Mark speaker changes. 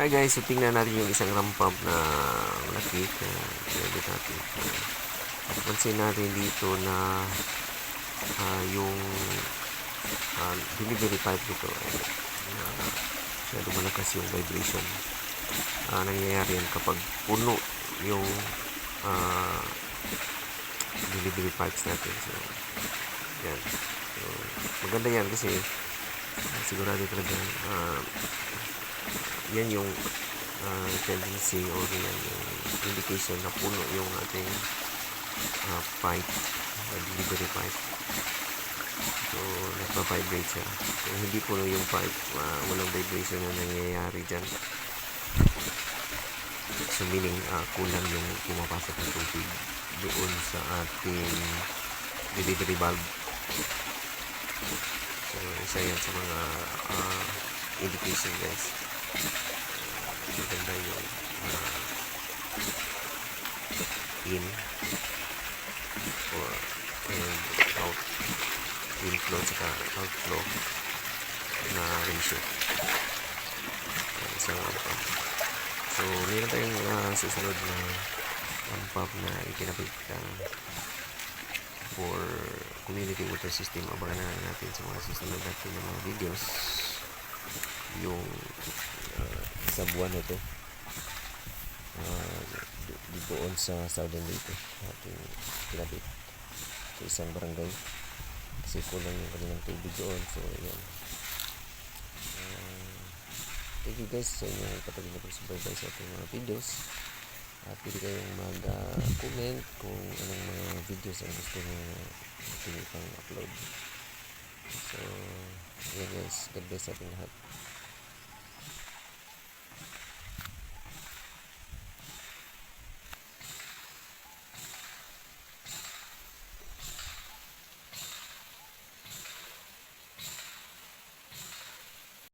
Speaker 1: Hi guys, so tingnan natin yung isang ram pump na malaki na ginamit natin. Uh, pansin natin dito na ah, yung ah, delivery pipe nito ay uh, masyado malakas yung vibration. Ah, nangyayari yan kapag puno yung ah, delivery pipes natin. So, yan. So, maganda yan kasi ah, sigurado talaga ah, yan yung uh, tendency or yan yung indication na puno yung ating uh, pipe, uh, delivery pipe. So, nagpa-vibrate siya. Kung hindi puno yung pipe, uh, walang vibration na nangyayari dyan. So, meaning, uh, kulang yung pumapasok ng tubig doon sa ating delivery valve. So, isa yan sa mga uh, indication guys maganda yung uh, in or and out. Inflow saka outflow na ratio. Sa pump so meron tayong uh, susunod na pump na ikinapit uh, for community water system. Abangan na natin sa mga susunod natin ng mga videos. Yung sa buwan na to uh, doon sa Southern Leyte ating kinabit sa isang barangay. Kasi kulang yung kanilang tubig doon so yan uh, thank you guys sa inyong patuloy na pagsubaybay sa ating mga videos. At pwede kayong mag-comment kung anong mga videos ang gusto nyo na ating ipang upload so yan guys God bless sa ating lahat